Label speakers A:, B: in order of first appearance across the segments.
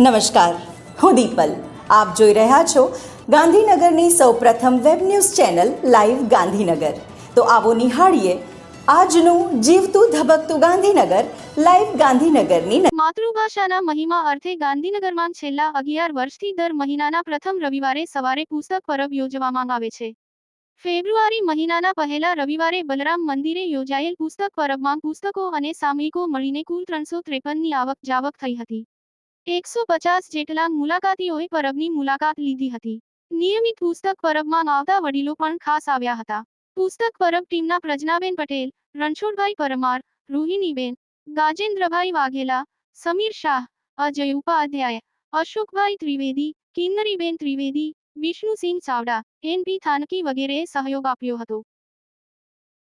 A: નમસ્કાર, હું દીપલ. આપ જોઈ રહ્યા છો ગાંધીનગરની સૌપ્રથમ web news channel live Gandhinagar. તો આવો નિહાળીએ આજનું જીવતું ધબકતું ગાંધીનગર, લાઈવ ગાંધીનગરની
B: માતૃભાષાના મહિમા અર્થે ગાંધીનગરમાં છેલ્લા અગિયાર વર્ષથી દર મહિનાના પ્રથમ રવિવારે સવારે પુસ્તક પરબ યોજવામાં આવે છે. ફેબ્રુઆરી મહિનાના પહેલા રવિવારે બલરામ મંદિરે યોજાયેલ પુસ્તક પરબમાં પુસ્તકો અને સામયિકો મળીને કુલ ત્રણસો ત્રેપનની આવક જાવક થઈ હતી. એકસો પચાસ જેટલા મુલાકાતીઓએ પરબની મુલાકાત લીધી હતી. નિયમિત પુસ્તક પરબમાં આવતા વડીલો પણ ખાસ આવ્યા હતા. પુસ્તક પરબ ટીમના પ્રજ્ઞાબેન પટેલ, રણછોડભાઈ પરમાર, રોહિણીબેન, ગાજેન્દ્રભાઈ વાઘેલા, સમીર શાહ, અજય ઉપાધ્યાય, અશોકભાઈ ત્રિવેદી, કિન્નરીબેન ત્રિવેદી, વિષ્ણુસિંહ ચાવડા એનપી થાનકી વગેરેએ સહયોગ આપ્યો હતો.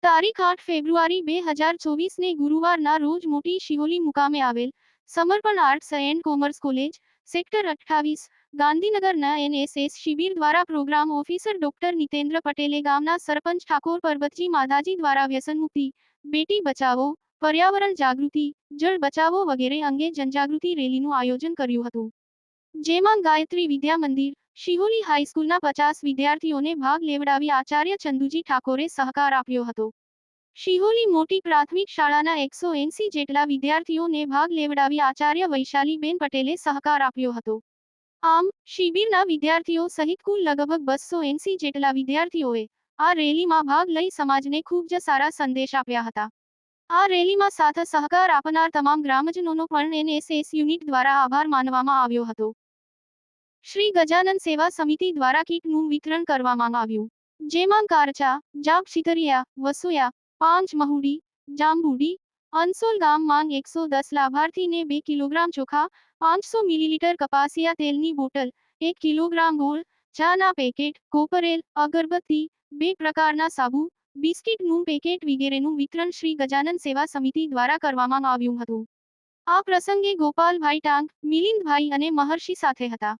B: તારીખ આઠ ફેબ્રુઆરી બે હજાર ચોવીસને ગુરુવારના રોજ મોટી શિહોલી મુકામે આવેલ Samarpan arts and commerce college sector અઠ્ઠાવીસ ગાંધીનગરના એનએસએસ શિબિર દ્વારા પ્રોગ્રામ ઓફિસર ડોક્ટર નિતેન્દ્ર પટેલે ગામના સરપંચ ઠાકોર પરબતજી માધાજી દ્વારા વ્યસન મુક્તિ, બેટી બચાવો, પર્યાવરણ જાગૃતિ, જળ બચાવો વગેરે અંગે જનજાગૃતિ રેલીનું આયોજન કર્યું હતું. જેમાં ગાયત્રી વિદ્યા મંદિર શિહોલી હાઈસ્કૂલના પચાસ વિદ્યાર્થીઓને ભાગ લેવડાવી આચાર્ય ચંદુજી ઠાકોરે સહકાર આપ્યો હતો. શિહોલી મોટી પ્રાથમિક શાળાના એકસો એંસી જેટલા વિદ્યાર્થીઓને ભાગ લેવડાવી આચાર્ય વૈશાલીબેન પટેલે સહકાર આપ્યો હતો. આમ, શિબિરના વિદ્યાર્થીઓ સહિત કુલ લગભગ બસો એંસી જેટલા વિદ્યાર્થીઓએ આ રેલીમાં ભાગ લઈ સમાજને ખૂબ જ સારા સંદેશ આપ્યા હતા. આ રેલીમાં સાથ સહકાર આપનાર તમામ ગ્રામજનોનો પણ એનએસએસ યુનિટ દ્વારા આભાર માનવામાં આવ્યો હતો. શ્રી ગજાનન સેવા સમિતિ દ્વારા કીટનું વિતરણ કરવામાં આવ્યું. જેમાં કારચા, જાપ છીતરિયા વસુયા, પાંચ મહુડી, જાંબુડી, અનસોલ ગામ માંગ એકસો દસ લાભાર્થીને બે કિલોગ્રામ ચોખા, પાંચસો મિલીલીટર કપાસિયા તેલની બોટલ, એક કિલોગ્રામ ગોળ ચાના પેકેટ, કોપરેલ, અગરબત્તી, બે પ્રકારના સાબુ, બિસ્કીટનું પેકેટ વગેરેનું વિતરણ શ્રી ગજાનન સેવા સમિતિ દ્વારા કરવામાં આવ્યું હતું. આ પ્રસંગે ગોપાલભાઈ ટાંક મિલિંદભાઈ અને મહર્ષિ સાથે હતા.